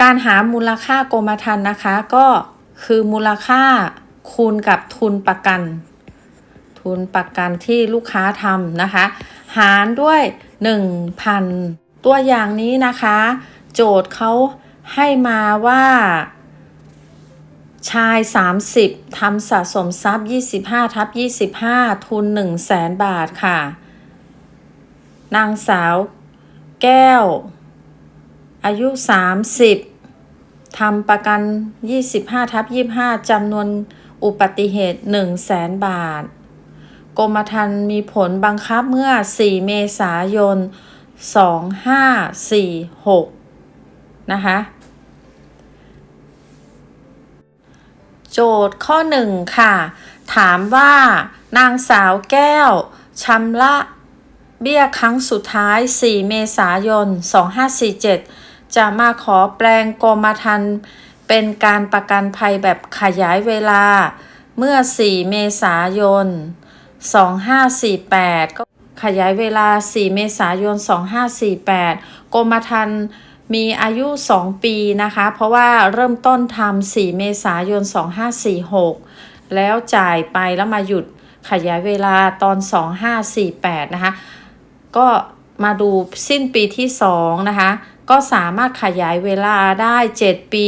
การหามูลค่ากรมธรรม์นะคะก็คือมูลค่าคูณกับทุนประกัน ทุนประกันที่ลูกค้าทำนะคะ หารด้วย 1,000 ตัวอย่างนี้นะคะ โจทย์เขาให้มาว่า ชาย 30ทำสะสมทรัพย์ 25ทับ25 ทุน 1 0 0 0 0แสนบาทค่ะ นางสาวแก้ว อายุ 30 ทำประกัน 25ทับ25จำนวนอุบัติเหตุ 1 0 0 0 0แสนบาท กรมธรรม์มีผลบังคับเมื่อ 4 เมษายน 2546 นะคะ โจทย์ข้อ 1 ค่ะ ถามว่านางสาวแก้วชำระเบี้ยครั้งสุดท้าย 4 เมษายน 2547 จะมาขอแปลงกรมธรรม์เป็นการประกันภัยแบบขยายเวลา เมื่อ 4 เมษายน 2548 ก็ขยายเวลา 4 เมษายน 2548 กรมธรรม์มีอายุ 2 ปีนะคะ เพราะว่าเริ่มต้นทำ 4 เมษายน 2546 แล้วจ่ายไปแล้วมาหยุดขยายเวลาตอน 2548 นะคะ ก็มาดูสิ้นปีที่ 2 นะคะ ก็สามารถขยายเวลาได้ 7 ปี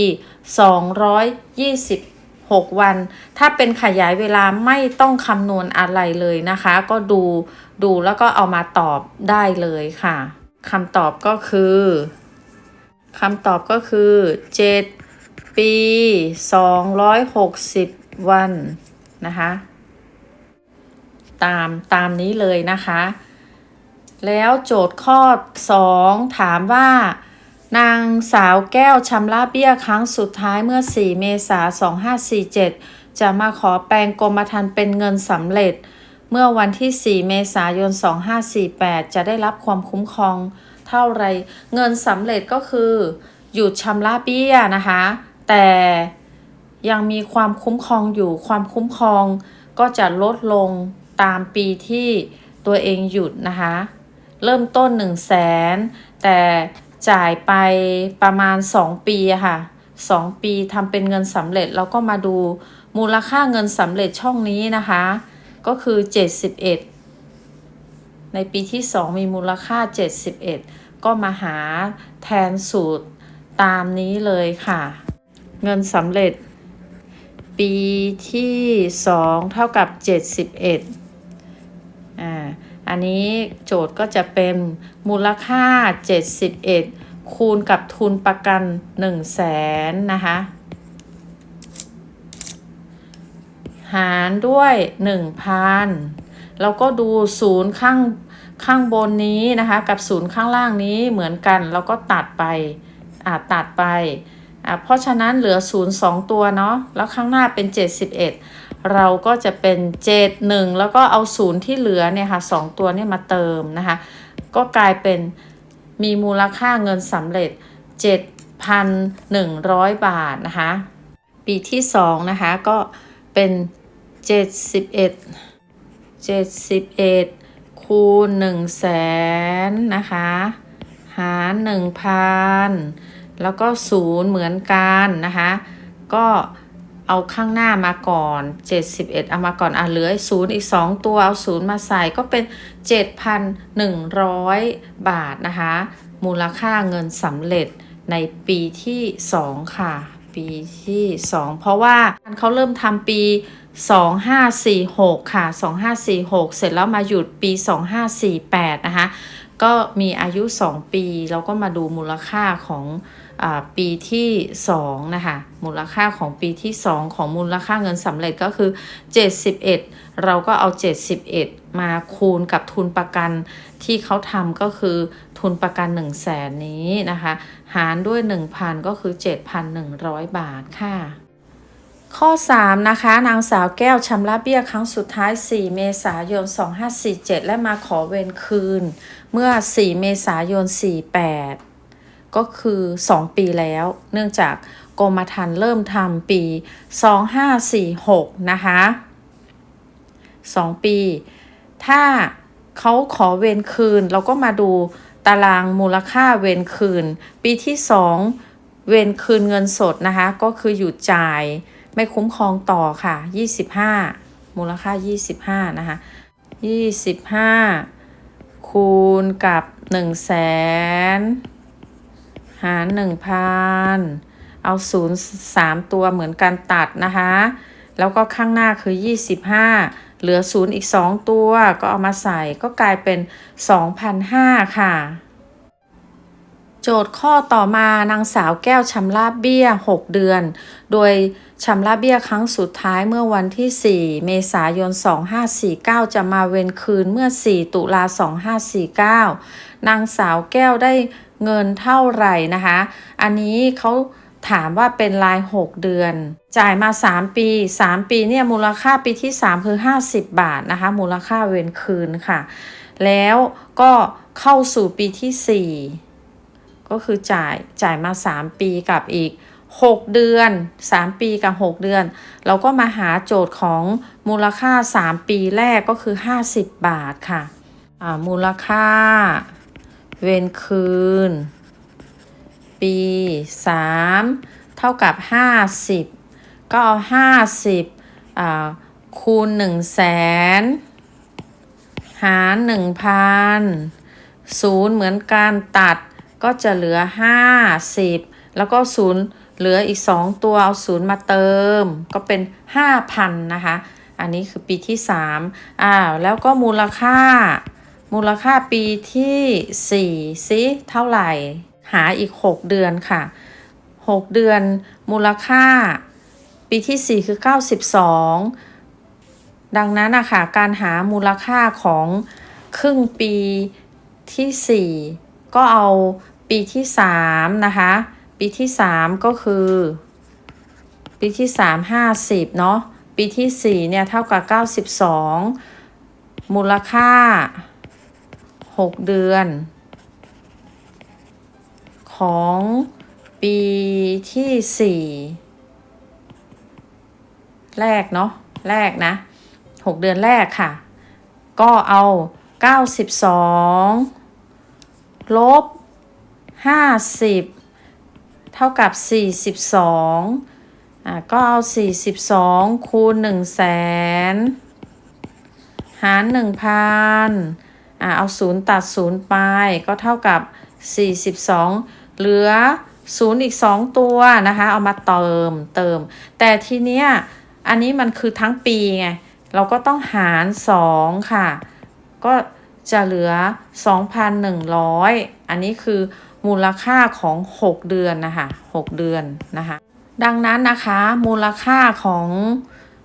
226 วัน ถ้าเป็นขยายเวลาไม่ต้องคำนวณอะไรเลยนะคะ ก็ดูดูแล้วก็เอามาตอบได้เลยค่ะคำตอบก็คือคำตอบก็คือ 7 ปี 260 วันนะคะ ตามตามนี้เลยนะคะ แล้วโจทย์ข้อ 2 ถามว่า นางสาวแก้วชำระเบี้ยครั้งสุดท้ายเมื่อ 4 เมษายน 2547 จะมาขอแปลงกรมธรรม์เป็นเงินสำเร็จ เมื่อวันที่ 4 เมษายน 2548 จะได้รับความคุ้มครองเท่าไร เงินสำเร็จก็คือ หยุดชำระเบี้ยนะคะ แต่ยังมีความคุ้มครองอยู่ ความคุ้มครองก็จะลดลงตามปีที่ตัวเองหยุดนะคะ เริ่มต้น 1 0 0 0 0แสนแต่ จ่ายไปประมาณ 2 ปีค่ะ 2 ปีทำเป็นเงินสำเร็จแล้วก็มาดูมูลค่าเงินสำเร็จช่องนี้นะคะ ก็คือ 71 ในปีที่ 2 มีมูลค่า 71 ก็มาหาแทนสูตรตามนี้เลยค่ะ เงินสำเร็จ ปีที่ 2 เท่ากับ 71 อันนี้โจทย์ก็จะเป็นมูลค่า 71 คูณกับทุนประกัน 1 0 0 0 0แสนนะคะ หารด้วย 1,000 แล้วก็ดูศูนย์ข้างข้างบนนี้นะคะ กับศูนย์ข้างล่างนี้เหมือนกัน แล้วก็ตัดไปอ่าตัดไปอ่าเพราะฉะนั้นเหลือศูนย์สองตัวเนาะแล้วข้างหน้าเป็น 71 เราก็จะเป็น7 1แล้วก็เอาศูนย์ที่เหลือเนี่ยค่ะสองตัวเนี่ยมาเติมนะคะ ก็กลายเป็นมีมูลค่าเงินสำเร็จ 7,100 บาทนะคะ ปีที่2นะคะก็เป็น 71 71 คูณ1แสนนะคะ หาร 1,000 แล้วก็ 0 เหมือนกันนะคะ ก็ เอาข้างหน้ามาก่อน 71 เอามาก่อนอะเหลือศูนย์อีก 2 ตัวเอา0มาใส่ก็เป็น 7,100 บาทนะคะ มูลค่าเงินสำเร็จในปีที่ 2 ค่ะ ปีที่ 2 เพราะว่าเขาเริ่มทำปี 2546 ค่ะ 2546 เสร็จแล้วมาหยุดปี 2548 นะคะ ก็มีอายุ 2 ปี เราก็มาดูมูลค่าของ ปีที่2นะคะมูลค่าของปีที่ 2 ของมูลค่าเงินสำเร็จก็คือ 71 เราก็เอา 71 มาคูณกับทุนประกันที่เขาทำก็คือทุนประกัน 1 0 0 0 0แสนนี้นะคะ หารด้วย 1,000 ก็คือ 7,100 บาทค่ะข้อ 3 นะคะ นางสาวแก้วชำระเบี้ยครั้งสุดท้าย 4 เมษายน 2547 และมาขอเวรคืน เมื่อ 4 เมษายน 48 ก็คือ 2 ปีแล้ว เนื่องจากกรมธรรม์เริ่มทำปี 2546 นะคะ2 ปี ถ้าเขาขอเวรคืน เราก็มาดูตารางมูลค่าเวรคืน ปีที่ 2 เวนคืนเงินสดนะคะ ก็คือหยุดจ่ายไม่คุ้มครองต่อค่ะ 25 มูลค่า 25 นะคะ 25 คูณกับ 1 0 0 0 0 แสนหาร1,000เอา0 3ตัวเหมือนกันตัดนะคะ แล้วก็ข้างหน้าคือ25เหลือ0อีก2ตัวก็เอามาใส่ก็กลายเป็น2,500ค่ะ โจทย์ข้อต่อมานางสาวแก้วชำระเบี้ย 6 เดือน โดยชำระเบี้ยครั้งสุดท้ายเมื่อวันที่ 4 เมษายน 2549 จะมาเวนคืนเมื่อ 4 ตุลา2549 นางสาวแก้วได้ เงินเท่าไหร่นะคะ อันนี้เขาถามว่าเป็นราย 6 เดือน จ่ายมา 3 ปี 3 ปีเนี่ยมูลค่าปีที่ 3 คือ 50 บาทนะคะ มูลค่าเวนคืนค่ะ แล้วก็เข้าสู่ปีที่ 4 ก็คือจ่ายจ่ายมา 3 ปีกับอีก 6 เดือน 3 ปีกับ 6 เดือน เราก็มาหาโจทย์ของมูลค่า 3 ปีแรกก็คือ 50 บาทค่ะมูลค่า เวนคืน ปี3เท่ากับ50ก็เอา50อ่าคูณ1 0 0 0 0แสนหาร1,000ศูนย์เหมือนการตัดก็จะเหลือ50แล้วก็ศูนย์เหลืออีก2ตัวเอาศูนย์มาเติม ก็เป็น5,000นะคะ อันนี้คือปีที่3อ้าวแล้วก็มูลค่า มูลค่าปีที่ 4 ซิเท่าไหร่ หาอีก 6 เดือนค่ะ 6 เดือน มูลค่า ปีที่ 4 คือ 92 ดังนั้นนะคะการหามูลค่าของครึ่งปีที่ 4 ก็เอาปีที่ 3 นะคะ ปีที่ 3 ก็คือ ปีที่ 3 50 เนาะปีที่ 4 เนี่ย เท่ากับ 92 มูลค่า 6เดือน ของปีที่4แรกเนาะแรกนะ6เดือนแรกค่ะ ก็เอา92ลบ50เท่ากับ42อะก็เอา42คูณ1 0 0 0 0แสนหาร1,000 อะเอา0ตัด0ไปก็เท่ากับ 42 เหลือ0อีก 2 ตัวนะคะ เอามาเติมเติม แต่ทีเนี้ยอันนี้มันคือทั้งปีไง เราก็ต้องหาร 2 ค่ะ ก็จะเหลือ 2,100 อันนี้คือมูลค่าของ 6 เดือนนะคะ6เดือนนะคะ ดังนั้นนะคะมูลค่าของ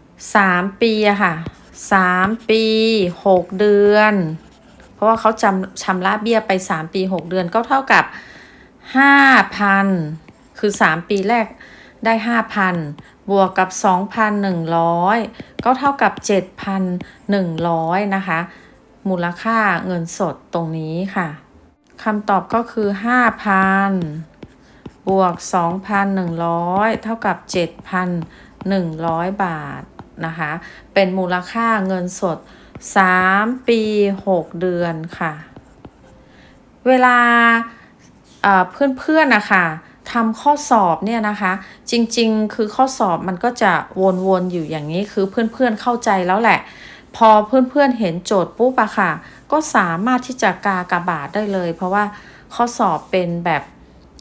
3 ปีอะค่ะ 3 ปี 6 เดือน ราะว่าเขาจำชำระเบี้ยไป 3 ปี 6 เดือนก็เท่ากับ 5,000 คือ 3 ปีแรกได้ 5,000 บวกกับ 2,100 ก็เท่ากับ 7,100 นะคะ มูลค่าเงินสดตรงนี้ค่ะคำตอบก็คือ 5,000 บวก 2,100 เท่ากับ 7,100 บาทนะคะ เป็นมูลค่าเงินสด 3ปี6เดือนค่ะ เวลาเอ่อเพื่อนๆนะคะทำข้อสอบเนี่ยนะคะ จริงๆ คือข้อสอบมันก็จะวนๆอยู่อย่างนี้คือเพื่อนๆเข้าใจแล้วแหละ พอเพื่อนๆเห็นโจทย์ปุ๊บอะค่ะ ก็สามารถที่จะกากระบาทได้เลย เพราะว่าข้อสอบเป็นแบบ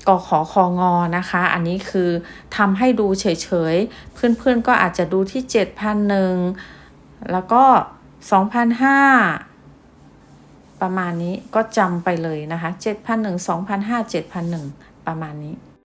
กขอคองอนะคะ อันนี้คือทำให้ดูเฉยๆ เพื่อนๆก็อาจจะดูที่ 7,001 แล้วก็ 2,005ประมาณนี้ก็จำไปเลยนะคะ7,001 2,005 7,001ประมาณนี้